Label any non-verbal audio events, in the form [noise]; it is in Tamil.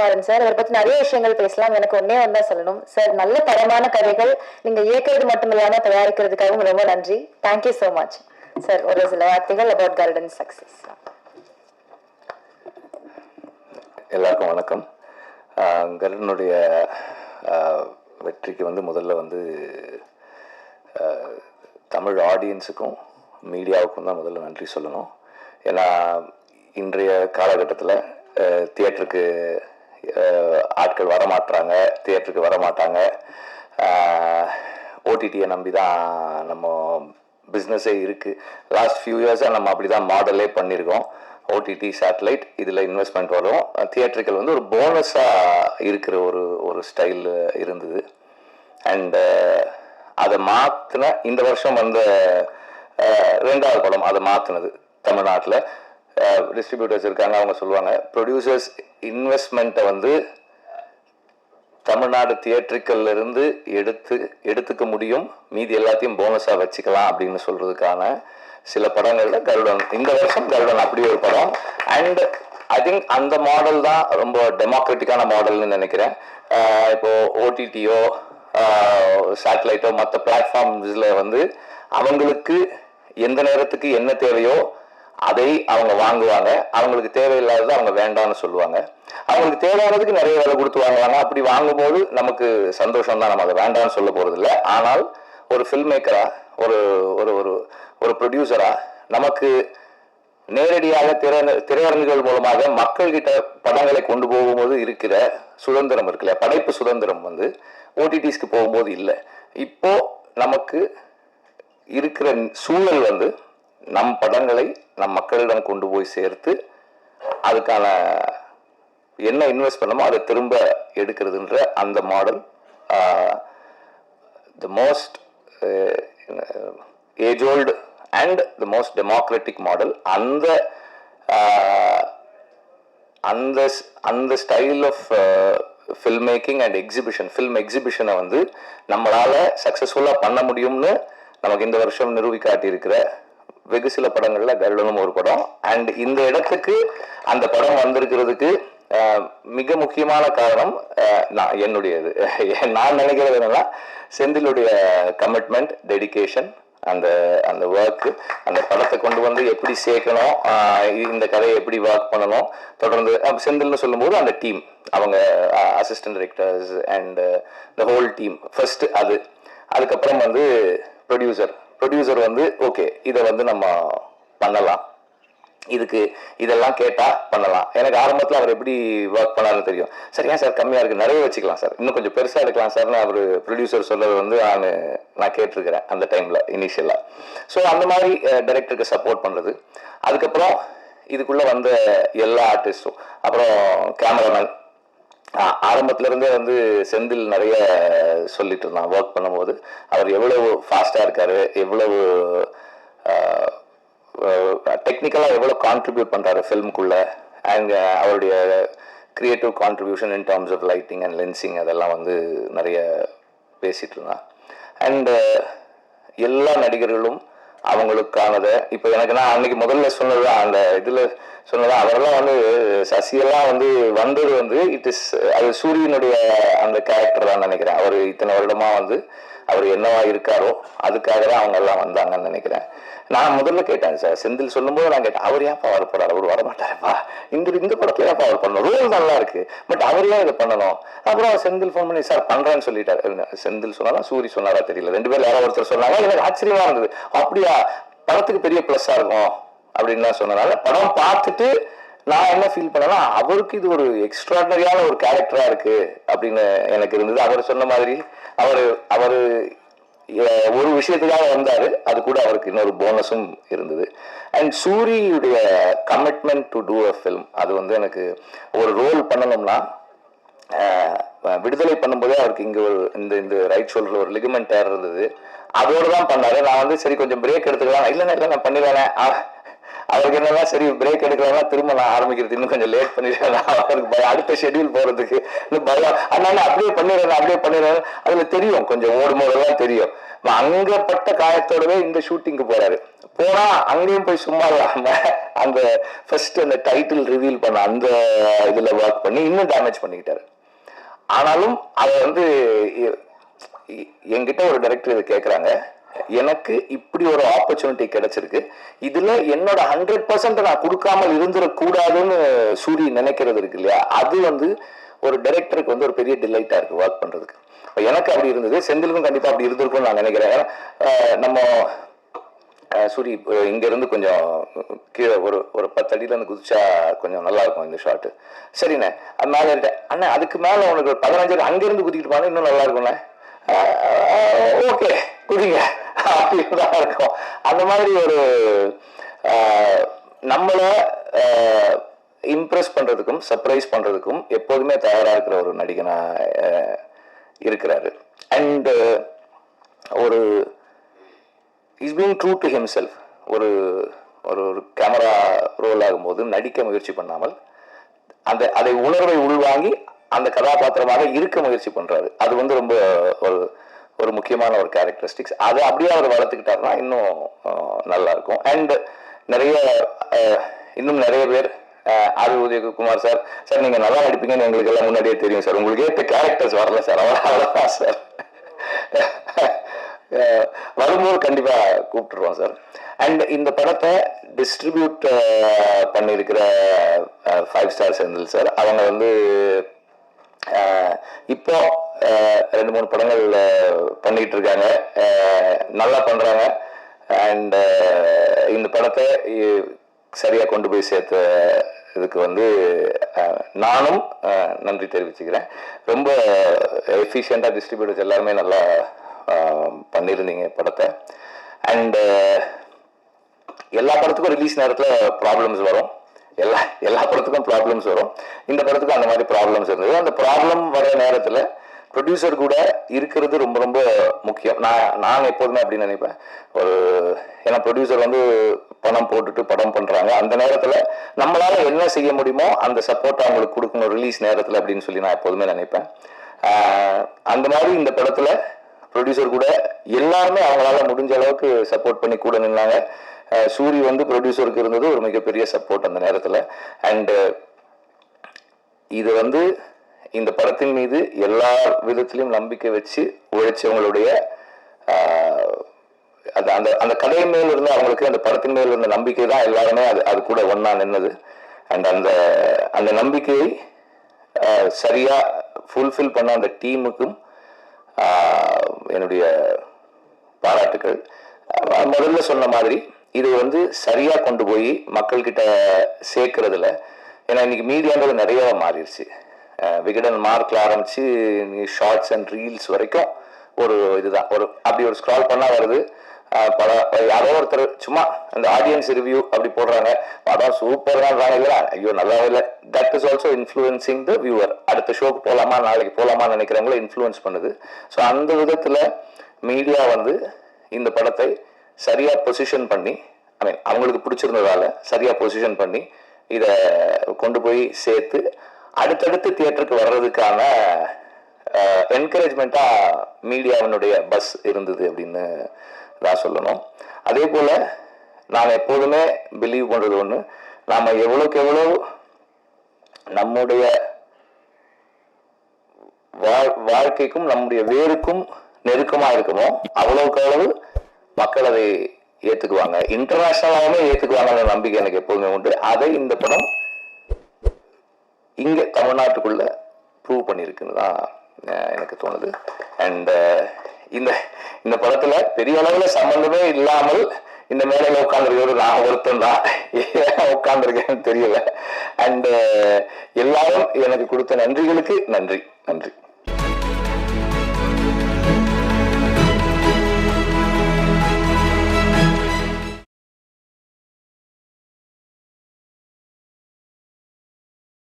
வெற்றிமாறன் சார். அவரை பத்தி நிறைய விஷயங்கள் பேசலாம். எனக்கு ஒன்னே ஒன்றா சொல்லணும். சார் நல்ல தரமான கதைகள் நீங்க இயக்கிறது மட்டும் இல்லாம தயாரிக்கிறதுக்காகவும் ரொம்ப நன்றி. தேங்க்யூ ஸோ மச் சார் ஒரு சில வார்த்தைகள் அபவுட் கார்டன் சக்சஸ் எல்லாருக்கும் வணக்கம். கருடனுடைய வெற்றிக்கு வந்து முதல்ல வந்து தமிழ் ஆடியன்ஸுக்கும் மீடியாவுக்கும் தான் முதல்ல நன்றி சொல்லணும். ஏன்னா இன்றைய காலகட்டத்தில் தியேட்டருக்கு ஆட்கள் வரமாட்றாங்க தியேட்டருக்கு வரமாட்டாங்க. ஓடிடியை நம்பி தான் நம்ம பிஸ்னஸே இருக்குது லாஸ்ட் ஃபியூ இயர்ஸாக நம்ம அப்படி தான் மாடலே பண்ணியிருக்கோம் ஓடிடி சேட்டலைட் இதில் இன்வெஸ்ட்மெண்ட் வரும். தியேட்டர்கள் வந்து ஒரு போனஸாக இருக்கிற ஒரு ஒரு ஸ்டைல் இருந்தது. அண்டு அதை மாற்றின இந்த வருஷம் வந்த ரெண்டாவது படம் அதை மாற்றினது தமிழ்நாட்டில். டிஸ்ட்ரிபியூட்டர்ஸ் இருக்காங்க அவங்க சொல்லுவாங்க. ப்ரொடியூசர்ஸ் இன்வெஸ்ட்மெண்ட்டை வந்து தமிழ்நாடு தியேட்டருக்கள்ல இருந்து எடுத்து எடுத்துக்க முடியும். மீதி எல்லாத்தையும் போனஸாக வச்சுக்கலாம் அப்படின்னு சொல்றதுக்கான சில படங்கள்ல கருடன். இந்த வருஷம் கருடன் அப்படி ஒரு படம். அண்ட் ஐ திங்க் அந்த மாடல் தான் ரொம்ப டெமோக்ராட்டிக்கான மாடல்னு நினைக்கிறேன். இப்போது இப்போ ஓடிடியோ சேட்டலைட்டோ மற்ற பிளாட்ஃபார்ம்ஸில் வந்து அவங்களுக்கு எந்த நேரத்துக்கு என்ன தேவையோ அதை அவங்க வாங்குவாங்க. அவங்களுக்கு தேவையில்லாததை அவங்க வேண்டாம்னு சொல்லுவாங்க. அவங்களுக்கு தேவையானதுக்கு நிறைய விலை கொடுத்து வாங்குவாங்க. அப்படி வாங்கும்போது நமக்கு சந்தோஷம் தான் நம்ம அதை வேண்டாம்னு சொல்ல போகிறது இல்லை ஆனால் ஒரு ஃபில்ம் மேக்கரா ஒரு ஒரு ஒரு ஒரு ப்ரொடியூசரா நமக்கு நேரடியாக திரை திரையரங்குகள் மூலமாக மக்கள்கிட்ட படங்களை கொண்டு போகும்போது இருக்கிற சுதந்திரம் இருக்குல்ல படைப்பு சுதந்திரம் வந்து ஓடிடிஸ்க்கு போகும்போது இல்லை. இப்போ நமக்கு இருக்கிற சூழல் வந்து நம் படங்களை நம் மக்களிடம் கொண்டு போய் சேர்த்து அதுக்கான என்ன இன்வெஸ்ட் பண்ணமோ அதை திரும்ப எடுக்கிறதுன்ற அந்த model the most age old and the most democratic model அந்த அந்த ஸ்- அந்த style of film making and exhibition film எக்ஸிபிஷனை வந்து நம்மளால் சக்ஸஸ்ஃபுல்லாக பண்ண முடியும்னு நமக்கு இந்த வருஷம் நிரூபிக்காட்டி இருக்கிற வெகு சில படங்கள்ல கருடனும் ஒரு படம். அண்ட் இந்த இடத்துக்கு அந்த படம் வந்திருக்கிறதுக்கு மிக முக்கியமான காரணம் நான் என்னுடையது. [laughs] நான் நினைக்கிறது என்னன்னா செந்திலுடைய கமிட்மெண்ட் டெடிகேஷன் அந்த அந்த ஒர்க்கு அந்த படத்தை கொண்டு வந்து எப்படி சேர்க்கணும் இந்த கதையை எப்படி ஒர்க் பண்ணணும் தொடர்ந்து செந்தில்னு சொல்லும்போது அந்த டீம் அவங்க assistant directors and the whole team first அது அதுக்கப்புறம் வந்து ப்ரொடியூசர் ப்ரொடியூசர் வந்து ஓகே இதை வந்து நம்ம பண்ணலாம். இதுக்கு இதெல்லாம் கேட்டால் பண்ணலாம். எனக்கு ஆரம்பத்தில் அவர் எப்படி ஒர்க் பண்ணாருன்னு தெரியும். சார் ஏன் சார் கம்மியாக இருக்குது நிறைய வச்சுக்கலாம் சார். இன்னும் கொஞ்சம் பெருசாக எடுக்கலாம் சார்னு அவர் ப்ரொடியூசர் சொல்கிறது வந்து நான் நான் கேட்டிருக்கிறேன் அந்த டைமில் இனிஷியலாக ஸோ அந்த மாதிரி டைரக்டருக்கு சப்போர்ட் பண்ணுறது அதுக்கப்புறம் இதுக்குள்ளே வந்த எல்லா ஆர்டிஸ்ட்டும் அப்புறம் கேமராமேன் ஆரம்பத்துல இருந்தே வந்து செந்தில் நிறைய சொல்லிட்டு இருந்தான் ஒர்க் பண்ணும்போது. அவர் எவ்வளவு ஃபாஸ்டா இருக்காரு எவ்வளவு டெக்னிக்கலாக எவ்வளோ கான்ட்ரிபியூட் பண்ணுறாரு ஃபில்முக்குள்ள அண்ட் அவருடைய creative contribution in terms of lighting and lensing அதெல்லாம் வந்து நிறைய பேசிகிட்டு இருந்தான் அண்டு எல்லா நடிகர்களும் அவங்களுக்கானதை. இப்போ எனக்கு நான் அன்னைக்கு முதல்ல சொன்னது அந்த இதில் சொன்னதான் அவரெல்லாம் வந்து சசியெல்லாம் வந்து வந்தது வந்து இட் இஸ் அது சூரியனுடைய அந்த கேரக்டர் தான் நினைக்கிறேன். அவர் இத்தனை வருடமாக வந்து அவர் என்னவா இருக்காரோ அதுக்காக தான் அவங்க எல்லாம் வந்தாங்கன்னு நினைக்கிறேன். நான் முதல்ல கேட்டேன் சார். செந்தில் சொல்லும்போது நான் கேட்டேன் அவர் ஏன்ப்பா வர போறாரு? அவர் வரமாட்டாருப்பா இந்த இந்த படத்துல ஏன்ப்பா அவர் பண்ணணும்? ரோல் நல்லா இருக்கு பட் அவர் ஏன் இதை பண்ணணும்? அப்புறம் செந்தில் ஃபோன் பண்ணி சார் பண்றேன்னு சொல்லிட்டாரு. செந்தில் சொன்னாரா? சூரி சொன்னாரா தெரியல. ரெண்டு பேர் யாரோ ஒருத்தர் சொன்னாங்க. எனக்கு ஆச்சரியமா இருந்தது. அப்படியா? படத்துக்கு பெரிய பிளஸ்ஸா இருக்கும். அப்படின்னு தான் படம் பார்த்துட்டு நான் என்ன ஃபீல் பண்ணேன்னா அவருக்கு இது ஒரு எக்ஸ்ட்ராடனரியான ஒரு கேரக்டரா இருக்கு அப்படின்னு எனக்கு இருந்தது. அவர் சொன்ன மாதிரி அவர் அவர் ஒரு விஷயத்துக்காக வந்தாரு. அது கூட அவருக்கு இன்னொரு போனஸும் இருந்தது. And சூரியுடைய commitment to do a film அது வந்து எனக்கு ஒரு ரோல் பண்ணணும்னா விடுதலை பண்ணும்போதே அவருக்கு இங்கே ஒரு இந்த இந்த ரைட் ஷோல்டர் ஒரு லிகமெண்ட் டயர் இருந்தது. அதோடு தான் பண்ணாரு. நான் வந்து சரி கொஞ்சம் பிரேக் எடுத்துக்கலாம். இல்லைன்னா இல்லை நான் பண்ணிடுவேன் அவருக்கு என்னன்னா சரி பிரேக் எடுக்கலாம் திரும்ப நான் ஆரம்பிக்கிறது இன்னும் கொஞ்சம் லேட் பண்ணிடுறேன். அவருக்கு பயம் அடுத்த ஷெடியூல் போறதுக்கு இன்னும் பயம். அதனால அப்படியே பண்ணிடுறேன் அப்படியே பண்ணிடுறேன். அதுல தெரியும் கொஞ்சம் ஓடும் போதெல்லாம் தெரியும் அங்கப்பட்ட பட்ட காயத்தோடவே இந்த ஷூட்டிங்க்கு போறாரு. போனா அங்கேயும் போய் சும்மா இல்லாம அந்த ஃபர்ஸ்ட் அந்த டைட்டில் ரிவீல் பண்ண அந்த இதுல ஒர்க் பண்ணி இன்னும் டேமேஜ் பண்ணிக்கிட்டாரு. ஆனாலும் அதை வந்து என்கிட்ட ஒரு டைரக்டர் இதை கேட்குறாங்க எனக்கு இப்படி ஒரு ஆப்பர்ச்சுனிட்டி கிடைச்சிருக்கு. இதுல என்னோட ஹண்ட்ரட் பர்சன்ட் நான் கொடுக்காமல் இருந்துடக்கூடாதுன்னு சூரி நினைக்கிறது இருக்கு இல்லையா? அது வந்து ஒரு டைரக்டருக்கு வந்து ஒரு பெரிய டிலைட்டா இருக்கு ஒர்க் பண்றதுக்கு. எனக்கு அப்படி இருந்தது. செந்திலுக்கும் கண்டிப்பா அப்படி இருந்திருக்கும்னு நான் நினைக்கிறேன். நம்ம சூரி இங்கேருந்து இங்க இருந்து கொஞ்சம் கீழே ஒரு ஒரு பத்து இருந்து குதிச்சா கொஞ்சம் நல்லா இருக்கும் இந்த ஷாட் சரிண்ணே அது மேலே அண்ணா அதுக்கு மேல உனக்கு பதினஞ்சு அடி குதிக்கிட்டு போனா இன்னும் நல்லா இருக்கும்ண்ணே. ஓகே குதிங்க. தான் இருக்கும். அந்த மாதிரி ஒரு நம்மளை இம்ப்ரெஸ் பண்றதுக்கும் சர்ப்ரைஸ் பண்றதுக்கும் எப்போதுமே தயாரா இருக்கிற ஒரு நடிகனா இருக்கிறாரு. அண்ட் ஒரு is being true to himself ஒரு ஒரு ஒரு கேமரா ரோல் ஆகும்போது நடிக்க முயற்சி பண்ணாமல் அந்த அதை உணர்வை உள்வாங்கி அந்த கதாபாத்திரமாக இருக்க முயற்சி பண்றாரு. அது வந்து ரொம்ப ஒரு ஒரு முக்கியமான ஒரு கேரக்டரிஸ்டிக்ஸ் அதை அப்படியே அவர் வளர்த்துக்கிட்டாருன்னா இன்னும் நல்லா இருக்கும் அண்ட் நிறைய இன்னும் நிறைய பேர் Aadhi R Udhayakumar sir sir நீங்க நல்லா நடிப்பீங்கன்னு எங்களுக்கு எல்லாம் முன்னாடியே தெரியும் சார். உங்களுக்கு ஏற்ற கேரக்டர்ஸ் வரல சார். அவ்வளோதான் சார். வரும்போது கண்டிப்பா கூப்பிட்டுருவோம் சார். அண்ட் இந்த படத்தை டிஸ்ட்ரிபியூட் பண்ணியிருக்கிற ஃபைவ் ஸ்டார் செந்தில் சார். அவங்க வந்து இப்போ ரெண்டு மூணு படங்கள் அஹ், பண்ணிட்டு இருக்காங்க. நல்லா பண்றாங்க. அண்ட் இந்த படத்தை சரியாக சரியா கொண்டு போய் சேர்த்த இதுக்கு வந்து நானும் நன்றி தெரிவிச்சுக்கிறேன். ரொம்ப எஃபிஷியண்டாக டிஸ்ட்ரிபியூட்டர்ஸ் எல்லாருமே நல்லா பண்ணியிருந்தீங்க படத்தை. அண்ட் எல்லா படத்துக்கும் ரிலீஸ் நேரத்தில் ப்ராப்ளம்ஸ் வரும். எல்லா எல்லா படத்துக்கும் ப்ராப்ளம்ஸ் வரும். இந்த படத்துக்கும் அந்த மாதிரி ப்ராப்ளம்ஸ் இருந்தது. அந்த ப்ராப்ளம் வர நேரத்தில் ப்ரொடியூசர் கூட இருக்கிறது ரொம்ப ரொம்ப முக்கியம். நான் நான் எப்போதுமே அப்படி நினைப்பேன். ஒரு ஏன்னா ப்ரொடியூசர் வந்து பணம் போட்டுட்டு படம் பண்ணுறாங்க அந்த நேரத்தில் நம்மளால் என்ன செய்ய முடியுமோ அந்த சப்போர்ட் அவங்களுக்கு கொடுக்கணும். ரிலீஸ் நேரத்தில் அப்படின்னு சொல்லி நான் எப்போதுமே நினைப்பேன். அந்த மாதிரி இந்த படத்தில் ப்ரொடியூசர் கூட எல்லாருமே அவங்களால முடிஞ்ச அளவுக்கு சப்போர்ட் பண்ணி கூட நின்னாங்க. சூரி வந்து ப்ரொடியூசருக்கு இருந்தது ஒரு மிகப்பெரிய சப்போர்ட் அந்த நேரத்தில். அண்டு இது வந்து இந்த படத்தின் மீது எல்லா விதத்திலையும் நம்பிக்கை வச்சு உழைச்சவங்களுடைய அது அந்த அந்த கதை மேல் இருந்த அவங்களுக்கு அந்த படத்தின் மேல் இருந்த நம்பிக்கை தான் எல்லாருமே அது அது கூட ஒன்றா நின்னது. அண்ட் அந்த அந்த நம்பிக்கையை சரியாக சரியா ஃபுல்ஃபில் பண்ண அந்த டீமுக்கும் என்னுடைய பாராட்டுக்கள். முதல்ல சொன்ன மாதிரி இது வந்து சரியா கொண்டு போய் மக்கள்கிட்ட சேர்க்கறதுல ஏன்னா இன்னைக்கு மீடியான்றது நிறைய மாறிடுச்சு. விகடன் மார்க்ல ஆரம்பிச்சு ஷார்ட்ஸ் அண்ட் ரீல்ஸ் வரைக்கும் ஒரு இதுதான். ஒரு அப்படி ஒரு ஸ்க்ரால் பண்ணால் வருது. பல யாரோ ஒருத்தர் சும்மா அந்த ஆடியன்ஸ் ரிவ்யூ அப்படி போடுறாங்க. படம் சூப்பர் தான் இல்லையா ஐயோ நல்லா இல்லை. That is also influencing the viewer அடுத்த ஷோக்கு போகலாமா நாளைக்கு போகலாமா நினைக்கிறவங்கள இன்ஃப்ளூயன்ஸ் பண்ணுது. ஸோ அந்த விதத்தில் மீடியா வந்து இந்த படத்தை சரியாக பொசிஷன் பண்ணி ஐ மீன் அவங்களுக்கு பிடிச்சிருந்ததால சரியாக பொசிஷன் பண்ணி இதை கொண்டு போய் சேர்த்து அடுத்தடுத்து தியேட்டருக்கு வர்றதுக்கான என்கரேஜ்மெண்ட்டா மீடியாவினுடைய பஸ் இருந்தது அப்படின்னு தான் சொல்லணும். அதே போல நான் எப்போதுமே பிலீவ் பண்றது ஒன்று நாம எவ்வளோக்கு எவ்வளவு நம்முடைய வாழ்- வாழ்க்கைக்கும் நம்முடைய வேருக்கும் நெருக்கமா இருக்குமோ அவ்வளவுக்கு அளவு மக்கள் அதை ஏத்துக்குவாங்க. இன்டர்நேஷ்னலாகவே ஏற்றுக்குவாங்கன்ற நம்பிக்கை எனக்கு எப்போதுமே உண்டு. அதை இந்த படம் இங்கே தமிழ்நாட்டுக்குள்ள ப்ரூவ் பண்ணியிருக்குன்னு தான் எனக்கு தோணுது. அண்ட் இந்த இந்த படத்துல பெரிய அளவில் சம்பந்தமே இல்லாமல் இந்த மேலையில உட்காந்துருக்கிறது நான் ஒருத்தன் தான் [laughs] ஏன் உட்காந்துருக்கேன்னு தெரியல அண்ட் எல்லாரும் எனக்கு கொடுத்த நன்றிகளுக்கு நன்றி நன்றி.